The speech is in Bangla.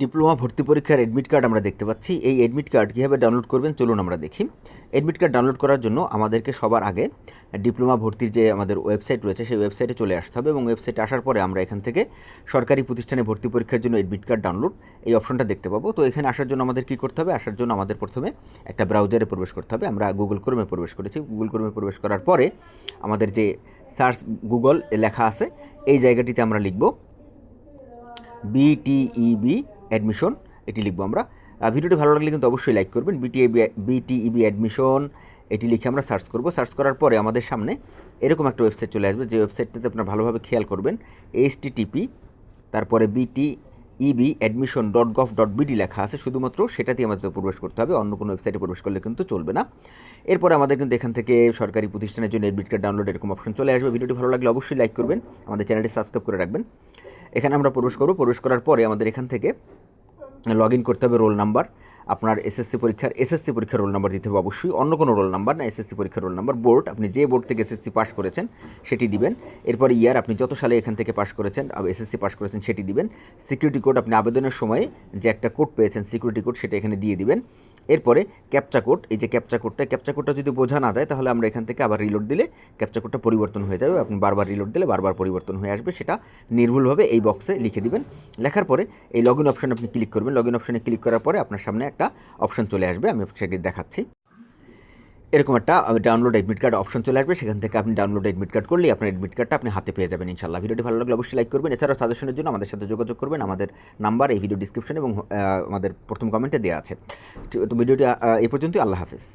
ডিপ্লোমা ভর্তি পরীক্ষার অ্যাডমিট কার্ড আমরা দেখতে পাচ্ছি। এই অ্যাডমিট কার্ড কীভাবে ডাউনলোড করবেন? চলুন আমরা দেখি। অ্যাডমিট কার্ড ডাউনলোড করার জন্য আমাদেরকে সবার আগে ডিপ্লোমা ভর্তির যে আমাদের ওয়েবসাইট রয়েছে, সেই ওয়েবসাইটে চলে আসতে হবে এবং ওয়েবসাইটে আসার পরে আমরা এখান থেকে সরকারি প্রতিষ্ঠানে ভর্তি পরীক্ষার জন্য অ্যাডমিট কার্ড ডাউনলোড এই অপশনটা দেখতে পাবো। তো এখানে আসার জন্য আমাদের কী করতে হবে? আসার জন্য আমাদের প্রথমে একটা ব্রাউজারে প্রবেশ করতে হবে। আমরা গুগল ক্রোমে প্রবেশ করেছি। গুগল ক্রোমে প্রবেশ করার পরে আমাদের যে সার্চ গুগল লেখা আছে, এই জায়গাটিতে আমরা লিখব বিটিইবি অ্যাডমিশন এটি লিখব আমরা। ভিডিওটি ভালো লাগলে কিন্তু অবশ্যই লাইক করবেন। বিটিএবি বিটিইবি অ্যাডমিশন এটি লিখে আমরা সার্চ করব। সার্চ করার পরে আমাদের সামনে এরকম একটা ওয়েবসাইট চলে আসবে। যে ওয়েবসাইটটাতে আপনারা ভালোভাবে খেয়াল করবেন এইচটিটিপি তারপরে BT EB admission dot gov dot BD লেখা আছে। শুধুমাত্র সেটাতেই আমাদের প্রবেশ করতে হবে। অন্য কোনো ওয়েবসাইটে প্রবেশ করলে কিন্তু চলবে না। এরপরে আমাদের কিন্তু এখান থেকে সরকারি প্রতিষ্ঠানের জন্য এডমিট কার্ড ডাউনলোড এরকম অপশন চলে আসবে। ভিডিওটি ভালো লাগলে অবশ্যই লাইক করবেন। আমাদের চ্যানেলটি সাবস্ক্রাইব করে রাখবেন। এখানে আমরা প্রবেশ করব। প্রবেশ করার পরে আমাদের এখান থেকে লগ করতে হবে রোল নাম্বার আপনার এসএসসি পরীক্ষার এসএসসি পরীক্ষার রোল নাম্বার দিতে হবে অবশ্যই। অন্য কোনো রোল নাম্বার না এসএসসি পরীক্ষার রোল নাম্বার বোর্ড আপনি যে বোর্ড থেকে এসএসসি পাস করেছেন, সেটি দিবেন। এরপরে ইয়ার আপনি যত সালে এখান থেকে পাস করেছেন এসএসসি পাস করেছেন, সেটি দিবেন। সিকিউরিটি কোড আপনি আবেদনের সময় যে একটা কোড পেয়েছেন সিকিউরিটি কোড সেটা এখানে দিয়ে দিবেন। এরপরে ক্যাপচা কোড এই যে ক্যাপচা কোডটা ক্যাপচা কোডটা যদি বোঝা না যায়, তাহলে আমরা এখান থেকে আবার রিলোড দিলে ক্যাপচা কোডটা পরিবর্তন হয়ে যাবে। আপনি বারবার রিলোড দিলে বারবার পরিবর্তন হয়ে আসবে, সেটা নির্ভুলভাবে এই বক্সে লিখে দিবেন। লেখার পরে এই লগ ইন অপশনে আপনি ক্লিক করবেন। লগ ইন অপশনে ক্লিক করার পরে আপনার সামনে একটা অপশন চলে আসবে, আমি সেটি দেখাচ্ছি। এরকম একটা ডাউনলোড এডমিট কার্ড অপশন চলে আসবে, সেখান থেকে আপনি ডাউনলোড এডমিট কার্ড করলেই আপনার এডমিট কার্ডটা আপনি হাতে পেয়ে যাবেন ইনশাল্লাহ ভিডিওটি ভালো লাগলে অবশ্যই লাইক করবেন। এছাড়াও সাজেশনের জন্য আমাদের সাথে যোগাযোগ করবেন। আমাদের নাম্বার এই ভিডিও ডিসক্রিপশন এবং আমাদের প্রথম কমেন্টে দেওয়া আছে। তো ভিডিওটি এই পর্যন্তই। আল্লাহ হাফিজ।